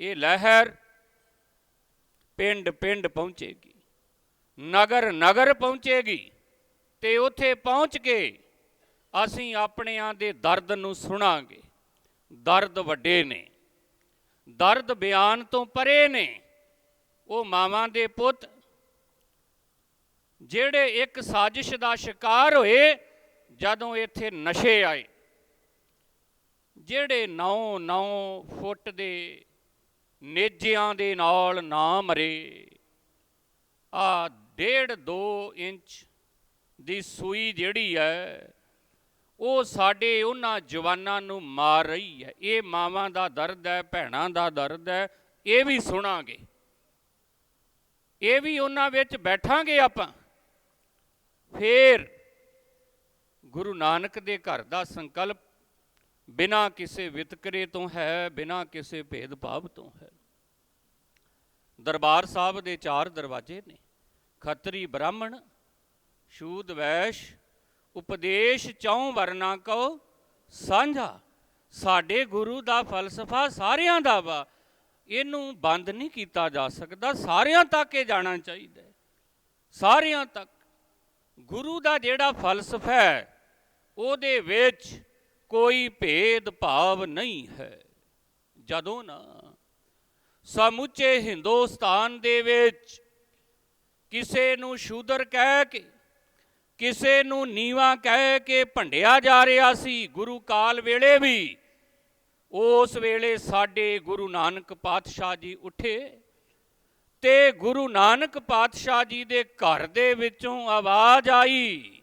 ਇਹ ਲਹਿਰ ਪਿੰਡ ਪਿੰਡ ਪਹੁੰਚੇਗੀ, ਨਗਰ ਨਗਰ ਪਹੁੰਚੇਗੀ ਤੇ ਉੱਥੇ ਪਹੁੰਚ ਕੇ ਅਸੀਂ ਆਪਣਿਆਂ ਦੇ ਦਰਦ ਨੂੰ ਸੁਣਾਂਗੇ। ਦਰਦ ਵੱਡੇ ਨੇ, ਦਰਦ ਬਿਆਨ ਤੋਂ ਪਰੇ ਨੇ। ਉਹ ਮਾਵਾਂ ਦੇ ਪੁੱਤ, ਜਿਹੜੇ ਇੱਕ ਸਾਜ਼ਿਸ਼ ਦਾ ਸ਼ਿਕਾਰ ਹੋਏ ਜਦੋਂ ਇੱਥੇ ਨਸ਼ੇ ਆਏ, ਜਿਹੜੇ 9-9 ਫੁੱਟ ਦੇ ਨੇਜਿਆਂ ਦੇ ਨਾਲ ਨਾ ਮਰੇ। ਆ ਡੇਢ 2 ਇੰਚ ਦੀ ਸੂਈ ਜਿਹੜੀ ਹੈ ਉਹ ਸਾਡੇ ਉਹਨਾਂ ਜਵਾਨਾਂ ਨੂੰ ਮਾਰ ਰਹੀ ਹੈ ਇਹ ਮਾਵਾਂ ਦਾ ਦਰਦ ਹੈ ਭੈਣਾਂ ਦਾ ਦਰਦ ਹੈ ਇਹ ਵੀ ਸੁਣਾਂਗੇ। ਇਹ ਵੀ ਉਹਨਾਂ ਵਿੱਚ ਬੈਠਾਂਗੇ ਆਪਾਂ। ਫੇਰ ਗੁਰੂ ਨਾਨਕ ਦੇ ਘਰ ਦਾ ਸੰਕਲਪ ਬਿਨਾ ਕਿਸੇ ਵਿਤਕਰੇ ਤੋਂ ਹੈ, ਬਿਨਾ ਕਿਸੇ ਭੇਦਭਾਵ ਤੋਂ ਹੈ। ਦਰਬਾਰ ਸਾਹਿਬ ਦੇ ਚਾਰ ਦਰਵਾਜ਼ੇ ਨੇ। ਖੱਤਰੀ ਬ੍ਰਾਹਮਣ ਸ਼ੂਦ ਵੈਸ਼, ਉਪਦੇਸ਼ ਚੌਂ ਵਰਨਾ ਕੋ ਸਾਂਝਾ, ਸਾਡੇ ਗੁਰੂ ਦਾ ਫਲਸਫਾ ਸਾਰਿਆਂ ਦਾ ਵਾ। ਇਹਨੂੰ ਬੰਦ ਨਹੀਂ ਕੀਤਾ ਜਾ ਸਕਦਾ, ਸਾਰਿਆਂ ਤੱਕ ਇਹ ਜਾਣਾ ਚਾਹੀਦਾ ਸਾਰਿਆਂ ਤੱਕ। ਗੁਰੂ ਦਾ ਜਿਹੜਾ ਫਲਸਫਾ ਹੈ, ਉਹਦੇ ਵਿੱਚ ਕੋਈ ਭੇਦ ਭਾਵ ਨਹੀਂ ਹੈ। ਜਦੋਂ ਨਾ ਸਮੁੱਚੇ ਹਿੰਦੁਸਤਾਨ ਦੇ ਵਿੱਚ ਕਿਸੇ ਨੂੰ ਸ਼ੂਦਰ ਕਹਿ ਕੇ, ਕਿਸੇ ਨੂੰ ਨੀਵਾ ਕਹਿ ਕੇ ਭੰਡਿਆ ਜਾ ਰਿਹਾ ਸੀ ਗੁਰੂ ਕਾਲ ਵੇਲੇ ਵੀ, ਉਸ ਵੇਲੇ ਸਾਡੇ ਗੁਰੂ ਨਾਨਕ ਪਾਤਸ਼ਾਹ ਜੀ ਉੱਠੇ ਤੇ ਗੁਰੂ ਨਾਨਕ ਪਾਤਸ਼ਾਹ ਜੀ ਦੇ ਘਰ ਦੇ ਵਿੱਚੋਂ ਆਵਾਜ਼ ਆਈ,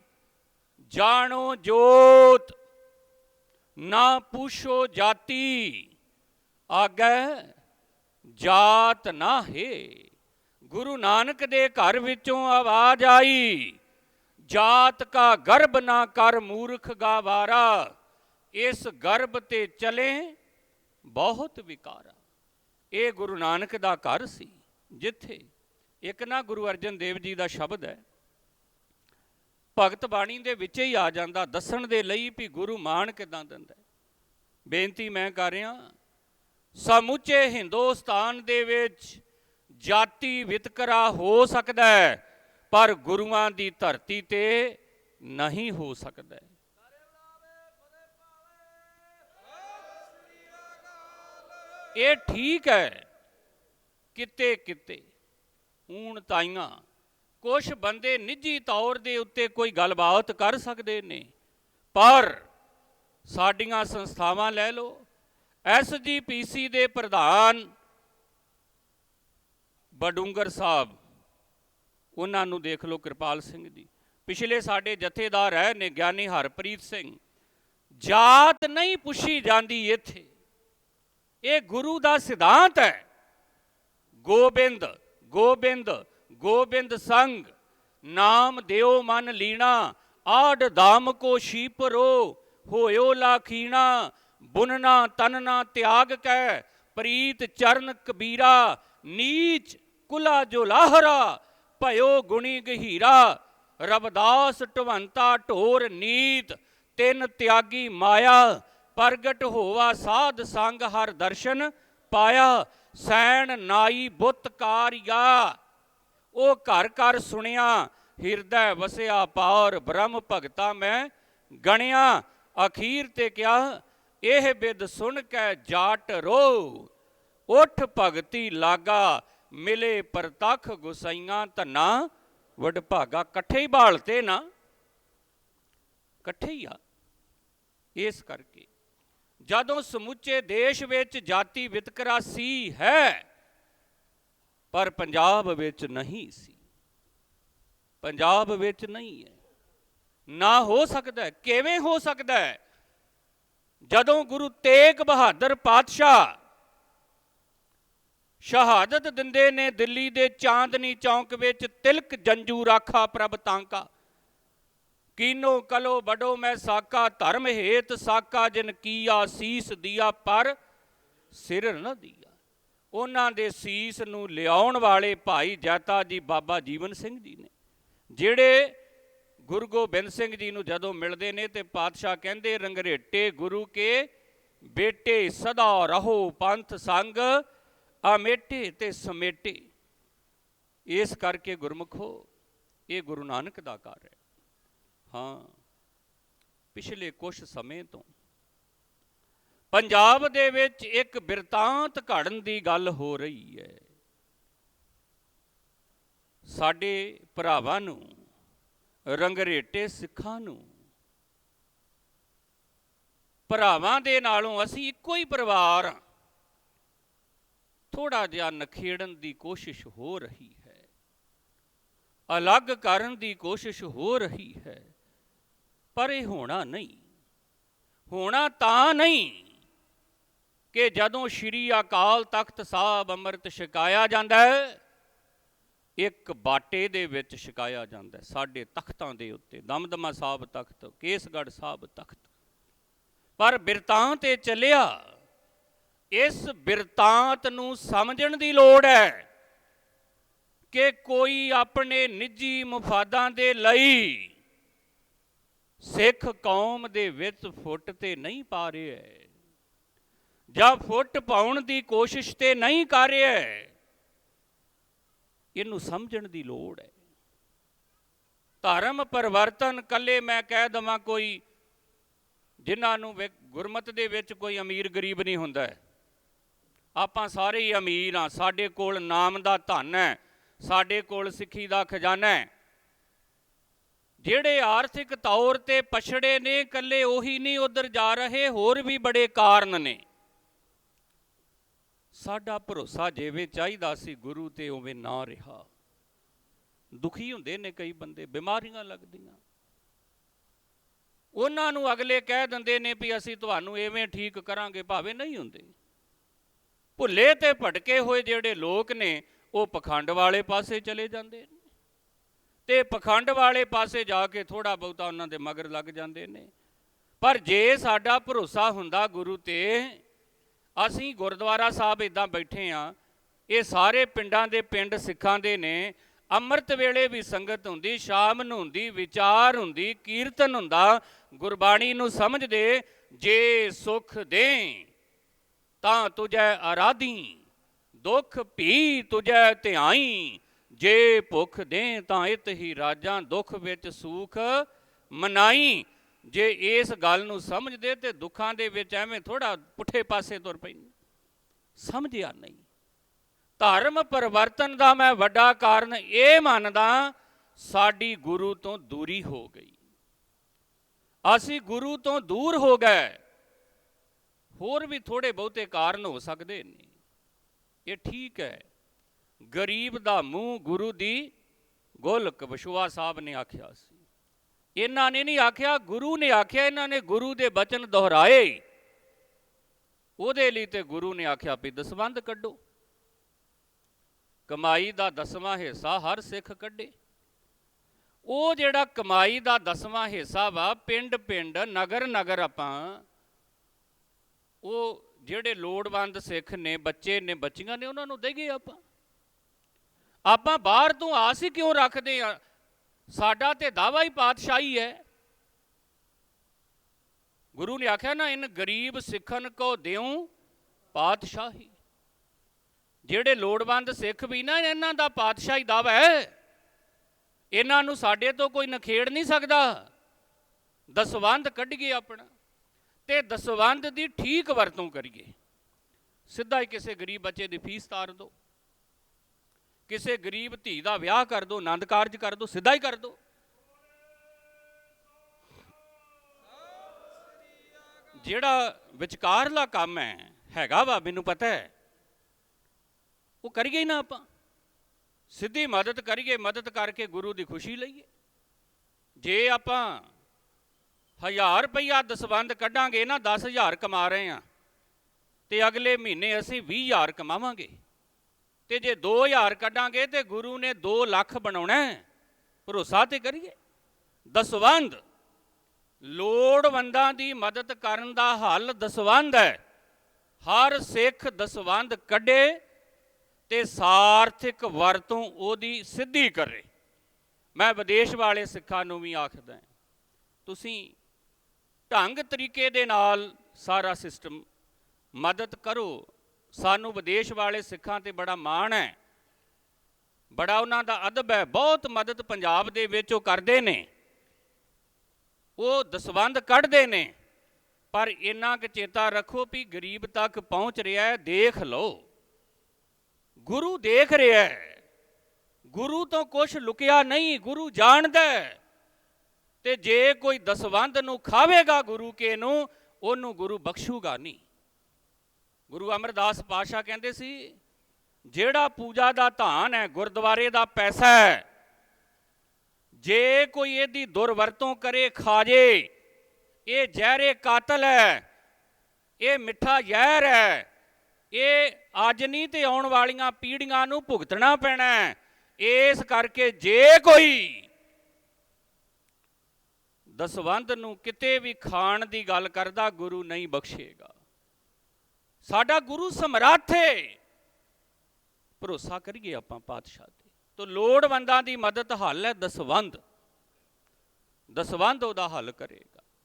ਜਾਣੋ ਜੋਤ, ਨਾ ਪੁੱਛੋ ਜਾਤੀ, ਆਗੈ ਜਾਤ ਨਾ ਹੈ। ਗੁਰੂ ਨਾਨਕ ਦੇ ਘਰ ਵਿੱਚੋਂ ਆਵਾਜ਼ ਆਈ, ਜਾਤ ਕਾ ਗਰਭ ਨਾ ਕਰ ਮੂਰਖ ਗਾਵਾਰਾ, ਇਸ ਗਰਭ ਤੇ ਚਲੇ ਬਹੁਤ ਵਿਕਾਰਾ। ਇਹ ਗੁਰੂ ਨਾਨਕ ਦਾ ਘਰ ਸੀ, ਜਿੱਥੇ ਇੱਕ ਨਾ ਗੁਰੂ ਅਰਜਨ ਦੇਵ ਜੀ ਦਾ ਸ਼ਬਦ ਹੈ, ਭਗਤ ਬਾਣੀ ਦੇ ਵਿੱਚ ਹੀ ਆ ਜਾਂਦਾ, ਦੱਸਣ ਦੇ ਲਈ ਵੀ ਗੁਰੂ ਮਾਨ ਕਿਦਾਂ ਦਿੰਦਾ ਬੇਨਤੀ ਮੈਂ ਕਰ ਰਿਹਾ ਸਮੁੱਚੇ ਹਿੰਦੁਸਤਾਨ ਦੇ ਵਿੱਚ ਜਾਤੀ ਵਿਤਕਰਾ ਹੋ ਸਕਦਾ ਹੈ, ਪਰ ਗੁਰੂਆਂ ਦੀ ਧਰਤੀ ਤੇ ਨਹੀਂ ਹੋ ਸਕਦਾ ਇਹ ਠੀਕ ਹੈ, ਕਿਤੇ ਕਿਤੇ ਊਣ ਤਾਈਆਂ ਕੁਝ ਬੰਦੇ ਨਿੱਜੀ ਤੌਰ ਦੇ ਉੱਤੇ ਕੋਈ ਗੱਲਬਾਤ ਕਰ ਸਕਦੇ ਨੇ, ਪਰ ਸਾਡੀਆਂ ਸੰਸਥਾਵਾਂ ਲੈ ਲਓ ਐਸਜੀਪੀਸੀ ਦੇ ਪ੍ਰਧਾਨ ਬਡੂੰਗਰ ਸਾਹਿਬ, ਉਹਨਾਂ ਨੂੰ ਦੇਖ ਲਓ ਕਿਰਪਾਲ ਸਿੰਘ ਜੀ। ਪਿਛਲੇ ਸਾਡੇ ਜਥੇਦਾਰ ਹੈ, ਨੇ ਗਿਆਨੀ ਹਰਪ੍ਰੀਤ ਸਿੰਘ। ਜਾਤ ਨਹੀਂ ਪੁੱਛੀ ਜਾਂਦੀ ਇੱਥੇ। ਇਹ ਗੁਰੂ ਦਾ ਸਿਧਾਂਤ ਹੈ। ਗੋਬਿੰਦ ਗੋਬਿੰਦ ਗੋਬਿੰਦ ਸੰਗ, ਨਾਮ ਦਿਓ ਮਨ ਲੀਣਾ, ਆੜ ਧਾਮ ਕੋ ਸ਼ੀਪਰੋ ਹੋਇਓ ਲਾਖੀਣਾ ਬੁਨਨਾ ਤਨਨਾ ਤਿਆਗ ਕੈ ਪ੍ਰੀਤ ਚਰਨ ਕਬੀਰਾ, ਨੀਚ ਕੁਲਾ ਜੋ ਲਾਹਰਾ, ਭਇਓ ਗੁਣੀ ਗਹੀਰਾ ਰਬਦਾਸ ਢਵੰਤਾ ਢੋਰ ਨੀਤ, ਤਿੰਨ ਤਿਆਗੀ ਮਾਇਆ, ਪ੍ਰਗਟ ਹੋਵਾ ਸਾਧ ਸੰਗ ਹਰ ਦਰਸ਼ਨ ਪਾਇਆ, ਸੈਣ ਨਾਈ ਬੁੱਤ ਕਾਰਿਆ। ਉਹ ਘਰ ਘਰ ਸੁਣਿਆ, ਹਿਰਦੈ ਵਸਿਆ ਪਾਰ, ਬ੍ਰਹਮ ਭਗਤਾ ਮੈਂ ਗਣਿਆ, ਅਖੀਰ ਤੇ ਕਿਹਾ ਇਹ ਬਿਦ ਸੁਣ ਕੇ ਜਾਟ ਰੋ, ਉਠ ਭਗਤੀ ਲਾਗਾ, ਮਿਲੇ ਪ੍ਰਤਖ ਗੁਸਾਈਆਂ ਧੰਨਾ, ਵਡ ਭਾਗਾ ਇਕੱਠੇ ਹੀ ਬਾਲਤੇ ਨਾ, ਇਕੱਠੇ ਹੀ ਆ, ਇਸ ਕਰਕੇ। ਜਦੋਂ ਸਮੁੱਚੇ ਦੇਸ਼ ਵਿੱਚ ਜਾਤੀ ਵਿਤਕਰਾ ਸੀ ਹੈ, ਪਰ ਪੰਜਾਬ ਵਿੱਚ ਨਹੀਂ ਸੀ। ਪੰਜਾਬ ਵਿੱਚ ਨਹੀਂ ਹੈ। ਨਾ ਹੋ ਸਕਦਾ ਕਿਵੇਂ ਹੋ ਸਕਦਾ ਹੈ? ਜਦੋਂ ਗੁਰੂ ਤੇਗ ਬਹਾਦਰ ਪਾਤਸ਼ਾਹ ਸ਼ਹਾਦਤ ਦਿੰਦੇ ਨੇ ਦਿੱਲੀ ਦੇ ਚਾਂਦਨੀ ਚੌਂਕ ਵਿੱਚ ਤਿਲਕ ਜੰਜੂ ਰਾਖਾ ਪ੍ਰਭ ਤਾਂਕਾ। ਕੀਨੋ ਕਲੋ ਬਡੋ ਮੈਂ ਸਾਕਾ, ਧਰਮ ਹੇਤ ਸਾਕਾ, ਜਿਨ ਕੀਆ ਸੀਸ ਦਿਆ ਪਰ ਸਿਰ ਨ ਦਿਆ। ਉਹਨਾਂ ਦੇ ਸੀਸ ਨੂੰ ਲਿਆਉਣ ਵਾਲੇ ਭਾਈ ਜੈਤਾ ਜੀ ਬਾਬਾ ਜੀਵਨ ਸਿੰਘ ਜੀ ਨੇ, ਜਿਹੜੇ ਗੁਰੂ ਗੋਬਿੰਦ ਸਿੰਘ ਜੀ ਨੂੰ ਜਦੋਂ ਮਿਲਦੇ ਨੇ ਤੇ ਪਾਤਸ਼ਾਹ ਕਹਿੰਦੇ, ਰੰਗਰੇਟੇ ਗੁਰੂ ਕੇ ਬੇਟੇ ਸਦਾ ਰਹੋ ਪੰਥ ਸੰਗ ਆਮੇਟੇ ਤੇ ਸਮੇਟੇ। ਇਸ ਕਰਕੇ ਗੁਰਮਖੋ, ਇਹ ਗੁਰੂ ਨਾਨਕ ਦਾ ਘਰ ਹੈ। ਹਾਂ, ਪਿਛਲੇ ਕੁਝ ਸਮੇਂ ਤੋਂ ਪੰਜਾਬ ਦੇ ਵਿੱਚ ਇੱਕ ਬਿਰਤਾਂਤ ਘੜਨ ਦੀ ਗੱਲ ਹੋ ਰਹੀ ਹੈ। ਸਾਡੇ ਭਰਾਵਾਂ ਨੂੰ ਰੰਗਰੇਟੇ ਸਿੱਖਾਂ ਨੂੰ। ਭਰਾਵਾਂ ਦੇ ਨਾਲੋਂ ਅਸੀਂ ਇੱਕੋ ਹੀ ਪਰਿਵਾਰ ਹਾਂ। ਥੋੜਾ ਜਿਹਾ ਨਖੇੜਨ ਦੀ ਕੋਸ਼ਿਸ਼ ਹੋ ਰਹੀ ਹੈ। ਅਲੱਗ ਕਰਨ ਦੀ ਕੋਸ਼ਿਸ਼ ਹੋ ਰਹੀ ਹੈ। ਪਰ ਇਹ ਹੋਣਾ ਨਹੀਂ। ਹੋਣਾ ਤਾਂ ਨਹੀਂ ਕਿ ਜਦੋਂ ਸ਼੍ਰੀ ਅਕਾਲ ਤਖਤ ਸਾਹਿਬ ਅੰਮ੍ਰਿਤ ਛਕਾਇਆ ਜਾਂਦਾ ਹੈ ਇੱਕ ਬਾਟੇ ਦੇ ਵਿੱਚ ਛਕਾਇਆ ਜਾਂਦਾ ਸਾਡੇ ਤਖਤਾਂ ਦੇ ਉੱਤੇ, ਦਮਦਮਾ ਸਾਹਿਬ ਤਖਤ, ਕੇਸਗੜ੍ਹ ਸਾਹਿਬ ਤਖਤ। ਪਰ ਬਿਰਤਾਂਤ ਇਹ ਚੱਲਿਆ, ਇਸ ਬਿਰਤਾਂਤ ਨੂੰ ਸਮਝਣ ਦੀ ਲੋੜ ਹੈ ਕਿ ਕੋਈ ਆਪਣੇ ਨਿੱਜੀ ਮਫਾਦਾਂ ਦੇ ਲਈ ਸਿੱਖ ਕੌਮ ਦੇ ਵਿੱਚ ਫੁੱਟ ਤੇ ਨਹੀਂ ਪਾ ਰਿਹਾ ਜਾਂ ਫੁੱਟ ਪਾਉਣ ਦੀ ਕੋਸ਼ਿਸ਼ ਤੇ ਨਹੀਂ ਕਰ ਰਿਹਾ ਇਹਨੂੰ ਸਮਝਣ ਦੀ ਲੋੜ ਹੈ। ਧਰਮ ਪਰਿਵਰਤਨ ਕੱਲੇ ਮੈਂ ਕਹਿ ਦਵਾਂ ਕੋਈ, ਜਿਨ੍ਹਾਂ ਨੂੰ ਵਿ- ਗੁਰਮਤ ਦੇ ਵਿੱਚ ਕੋਈ ਅਮੀਰ ਗਰੀਬ ਨਹੀਂ ਹੁੰਦਾ ਆਪਾਂ ਸਾਰੇ ਹੀ ਅਮੀਰ ਹਾਂ, ਸਾਡੇ ਕੋਲ ਨਾਮ ਦਾ ਧਨ ਹੈ, ਸਾਡੇ ਕੋਲ ਸਿੱਖੀ ਦਾ ਖਜ਼ਾਨਾ ਹੈ। ਜਿਹੜੇ ਆਰਥਿਕ ਤੌਰ ਤੇ ਪਛੜੇ ਨੇ, ਕੱਲੇ ਉਹੀ ਨਹੀਂ, ਉਧਰ ਜਾ ਰਹੇ ਹੋਰ ਵੀ ਬੜੇ ਕਾਰਨ ਨੇ। ਸਾਡਾ ਭਰੋਸਾ ਜਿਵੇਂ ਚਾਹੀਦਾ ਸੀ, ਗੁਰੂ ਤੇ ਉਵੇਂ ਨਾ ਰਿਹਾ। ਦੁਖੀ ਹੁੰਦੇ ਨੇ ਕਈ ਬੰਦੇ, ਬਿਮਾਰੀਆਂ ਲੱਗਦੀਆਂ। ਉਹਨਾਂ ਨੂੰ ਅਗਲੇ ਕਹਿ ਦਿੰਦੇ ਨੇ ਵੀ ਅਸੀਂ ਤੁਹਾਨੂੰ ਐਵੇਂ ਠੀਕ ਕਰਾਂਗੇ, ਭਾਵੇਂ ਨਹੀਂ ਹੁੰਦੇ। ਭੁੱਲੇ ਤੇ ਭਟਕੇ ਹੋਏ ਜਿਹੜੇ ਲੋਕ ਨੇ, ਉਹ ਪਖੰਡ ਵਾਲੇ ਪਾਸੇ ਚਲੇ ਜਾਂਦੇ ਨੇ। ਤੇ ਪਖੰਡ ਵਾਲੇ ਪਾਸੇ ਜਾ ਕੇ ਥੋੜਾ ਬਹੁਤਾ ਉਹਨਾਂ ਦੇ ਮਗਰ ਲੱਗ ਜਾਂਦੇ ਨੇ। ਪਰ ਜੇ ਸਾਡਾ ਭਰੋਸਾ ਹੁੰਦਾ ਗੁਰੂ ਤੇ ਅਸੀਂ ਗੁਰਦੁਆਰਾ ਸਾਹਿਬ ਇਦਾਂ ਬੈਠੇ ਆ, ਇਹ ਸਾਰੇ ਪਿੰਡਾਂ ਦੇ ਪਿੰਡ ਸਿੱਖਾਂ ਦੇ ਨੇ। ਅੰਮ੍ਰਿਤ ਵੇਲੇ ਵੀ ਸੰਗਤ ਹੁੰਦੀ, ਸ਼ਾਮ ਨੂੰ ਹੁੰਦੀ, ਵਿਚਾਰ ਹੁੰਦੀ, ਕੀਰਤਨ ਹੁੰਦਾ। ਗੁਰਬਾਣੀ ਨੂੰ ਸਮਝਦੇ, ਜੇ ਸੁਖ ਦੇ ਤਾਂ ਤੁਝੈ ਆਰਾਧੀ ਦੁੱਖ ਭੀ ਤੁਝੈ ਧਿਆਈ, ਜੇ ਭੁੱਖ ਦੇ ਤਾਂ ਇਤ ਹੀ ਰਾਜਾਂ ਦੁੱਖ ਵਿੱਚ ਸੂਖ ਮਨਾਈ। ਜੇ ਇਸ ਗੱਲ ਨੂੰ ਸਮਝਦੇ ਤੇ ਦੁੱਖਾਂ ਦੇ ਵਿੱਚ ਐਵੇਂ ਥੋੜਾ ਪੁੱਠੇ ਪਾਸੇ ਤੁਰ ਪੈਂਦੇ। ਸਮਝਿਆ ਨਹੀਂ। ਧਰਮ ਪਰਿਵਰਤਨ ਦਾ ਮੈਂ ਵੱਡਾ ਕਾਰਨ ਇਹ ਮੰਨਦਾ, ਸਾਡੀ ਗੁਰੂ ਤੋਂ ਦੂਰੀ ਹੋ ਗਈ। ਅਸੀਂ ਗੁਰੂ ਤੋਂ ਦੂਰ ਹੋ ਗਏ। ਹੋਰ ਵੀ ਥੋੜੇ ਬਹੁਤੇ ਕਾਰਨ ਹੋ ਸਕਦੇ ਨੇ। ਇਹ ਠੀਕ ਹੈ। ਗਰੀਬ ਦਾ ਮੂੰਹ ਗੁਰੂ ਦੀ ਗੋਲਕ ਵਿਸ਼ਵਾ ਸਾਹਿਬ ਨੇ ਆਖਿਆ ਸੀ। ਇਹਨਾਂ ਨੇ ਨਹੀਂ ਆਖਿਆ, ਗੁਰੂ ਨੇ ਆਖਿਆ, ਇਹਨਾਂ ਨੇ ਗੁਰੂ ਦੇ ਬਚਨ ਦੁਹਰਾਏ ਉਹਦੇ ਲਈ ਤੇ ਗੁਰੂ ਨੇ ਆਖਿਆ ਵੀ ਦਸਵੰਧ ਕੱਢੋ। ਕਮਾਈ ਦਾ ਦਸਵਾਂ ਹਿੱਸਾ ਹਰ ਸਿੱਖ ਕੱਢੇ। ਉਹ ਜਿਹੜਾ ਕਮਾਈ ਦਾ ਦਸਵਾਂ ਹਿੱਸਾ ਵਾ ਪਿੰਡ ਪਿੰਡ ਨਗਰ ਨਗਰ ਆਪਾਂ, ਉਹ ਜਿਹੜੇ ਲੋੜਵੰਦ ਸਿੱਖ ਨੇ, ਬੱਚੇ ਨੇ, ਬੱਚੀਆਂ ਨੇ, ਉਹਨਾਂ ਨੂੰ ਦੇਈਏ ਆਪਾਂ। ਆਪਾਂ ਬਾਹਰ ਤੋਂ ਆਸ ਹੀ ਕਿਉਂ ਰੱਖਦੇ ਆ? ਸਾਡਾ ਤੇ ਦਾਵਾ ਹੀ ਪਾਤਸ਼ਾਹੀ ਹੈ। ਗੁਰੂ ਨੇ ਆਖਿਆ ਨਾ, ਇਨ ਗਰੀਬ ਸਿੱਖਨ ਕੋ ਦਿਉ ਪਾਤਸ਼ਾਹੀ। ਜਿਹੜੇ ਲੋੜਵੰਦ ਸਿੱਖ ਵੀ ਨਾ, ਇਹਨਾਂ ਦਾ ਪਾਤਸ਼ਾਹੀ ਦਾਵਾ ਹੈ। ਇਹਨਾਂ ਨੂੰ ਸਾਡੇ ਤੋਂ ਕੋਈ ਨਖੇੜ ਨਹੀਂ ਸਕਦਾ। ਦਸਵੰਧ ਕੱਢੀਏ ਆਪਣਾ ਤੇ ਦਸਵੰਧ ਦੀ ਠੀਕ ਵਰਤੋਂ ਕਰੀਏ। ਸਿੱਧਾ ਹੀ ਕਿਸੇ ਗਰੀਬ ਬੱਚੇ ਦੀ ਫੀਸ ਤਾਰ ਦਿਓ। ਕਿਸੇ ਗਰੀਬ ਧੀ ਦਾ ਵਿਆਹ ਕਰ ਦਿਓ ਆਨੰਦ ਕਾਰਜ ਕਰ ਦਿਓ ਸਿੱਧਾ ਹੀ ਕਰ ਦਿਓ ਜਿਹੜਾ ਵਿਚਕਾਰਲਾ ਕੰਮ ਹੈ, ਹੈਗਾ ਵਾ, ਮੈਨੂੰ ਪਤਾ ਹੈ। ਉਹ ਕਰੀਏ ਨਾ ਆਪਾਂ। ਸਿੱਧੀ ਮਦਦ ਕਰੀਏ, ਮਦਦ ਕਰਕੇ ਗੁਰੂ ਦੀ ਖੁਸ਼ੀ ਲਈਏ। ਜੇ ਆਪਾਂ ਹਜ਼ਾਰ ਰੁਪਈਆ ਦਸਵੰਦ ਕੱਢਾਂਗੇ ਨਾ 10000 ਕਮਾ ਰਹੇ ਆ ਤੇ ਅਗਲੇ ਮਹੀਨੇ ਅਸੀਂ 20000 ਕਮਾਵਾਂਗੇ। ਤੇ ਜੇ 2000 ਕੱਢਾਂਗੇ ਤੇ ਗੁਰੂ ਨੇ 2 ਲੱਖ ਬਣਾਉਣਾ ਭਰੋਸਾ ਤੇ ਕਰੀਏ। ਦਸਵੰਦ ਲੋੜਵੰਦਾਂ ਦੀ ਮਦਦ ਕਰਨ ਦਾ ਹੱਲ ਦਸਵੰਦ ਹੈ। ਹਰ ਸਿੱਖ ਦਸਵੰਦ ਕੱਢੇ ਤੇ ਸਾਰਥਿਕ ਵਰਤੋਂ ਉਹਦੀ ਸਿੱਧੀ ਕਰੇ। ਮੈਂ ਵਿਦੇਸ਼ ਵਾਲੇ ਸਿੱਖਾਂ ਨੂੰ ਵੀ ਆਖਦਾ ਤੁਸੀਂ ਢੰਗ ਤਰੀਕੇ ਦੇ ਨਾਲ ਸਾਰਾ ਸਿਸਟਮ ਮਦਦ ਕਰੋ ਸਾਨੂੰ ਵਿਦੇਸ਼ ਵਾਲੇ ਸਿੱਖਾਂ ਤੇ ਬੜਾ ਮਾਣ ਹੈ। ਬੜਾ ਉਹਨਾਂ ਦਾ ਅਦਬ ਹੈ। ਬਹੁਤ ਮਦਦ ਪੰਜਾਬ ਦੇ ਵਿੱਚ ਉਹ ਕਰਦੇ ਨੇ। ਉਹ ਦਸਵੰਦ ਕੱਢਦੇ ਨੇ। ਪਰ ਇੰਨਾ ਕੁ ਚੇਤਾ ਰੱਖੋ ਵੀ ਗਰੀਬ ਤੱਕ ਪਹੁੰਚ ਰਿਹਾ ਹੈ। ਦੇਖ ਲਓ। ਗੁਰੂ ਦੇਖ ਰਿਹਾ ਹੈ। ਗੁਰੂ ਤੋਂ ਕੁਝ ਲੁਕਿਆ ਨਹੀਂ। ਗੁਰੂ ਜਾਣਦਾ ਹੈ। ਤੇ ਜੇ ਕੋਈ ਦਸਵੰਦ ਨੂੰ ਖਾਵੇਗਾ ਗੁਰੂ ਕੇ ਨੂੰ, ਉਹਨੂੰ ਗੁਰੂ ਬਖਸ਼ੂਗਾ ਨਹੀਂ। ਗੁਰੂ ਅਮਰਦਾਸ ਪਾਸ਼ਾ ਕਹਿੰਦੇ ਸੀ, ਜਿਹੜਾ ਪੂਜਾ ਦਾ ਧਾਨ ਹੈ, ਗੁਰਦੁਆਰੇ ਦਾ ਪੈਸਾ ਹੈ, ਜੇ ਕੋਈ ਇਹਦੀ ਦੁਰਵਰਤੋਂ ਕਰੇ ਖਾਜੇ ਇਹ ਜ਼ਹਿਰੇ ਕਾਤਲ ਹੈ, ਇਹ ਮਿੱਠਾ ਜ਼ਹਿਰ ਹੈ, ਇਹ ਅੱਜ ਨਹੀਂ ਤੇ ਆਉਣ ਵਾਲੀਆਂ ਪੀੜ੍ਹੀਆਂ ਨੂੰ ਭੁਗਤਣਾ ਪੈਣਾ ਹੈ, ਇਸ ਕਰਕੇ ਜੇ ਕੋਈ ਦਸਵੰਧ ਨੂੰ ਕਿਤੇ ਵੀ ਖਾਣ ਦੀ ਗੱਲ ਕਰਦਾ, ਗੁਰੂ ਨਹੀਂ ਬਖਸ਼ੇਗਾ। ਸਾਡਾ ਗੁਰੂ ਸਮਰੱਥ ਹੈ ਭਰੋਸਾ ਕਰੀਏ ਆਪਾਂ ਪਾਤਸ਼ਾਹ ਤੇ। ਤੋ ਲੋੜਵੰਦਾਂ ਦੀ ਮਦਦ ਹੱਲ ਹੈ ਦਸਵੰਧ ਦਸਵੰਧ ਉਹਦਾ ਹੱਲ ਕਰੇਗਾ।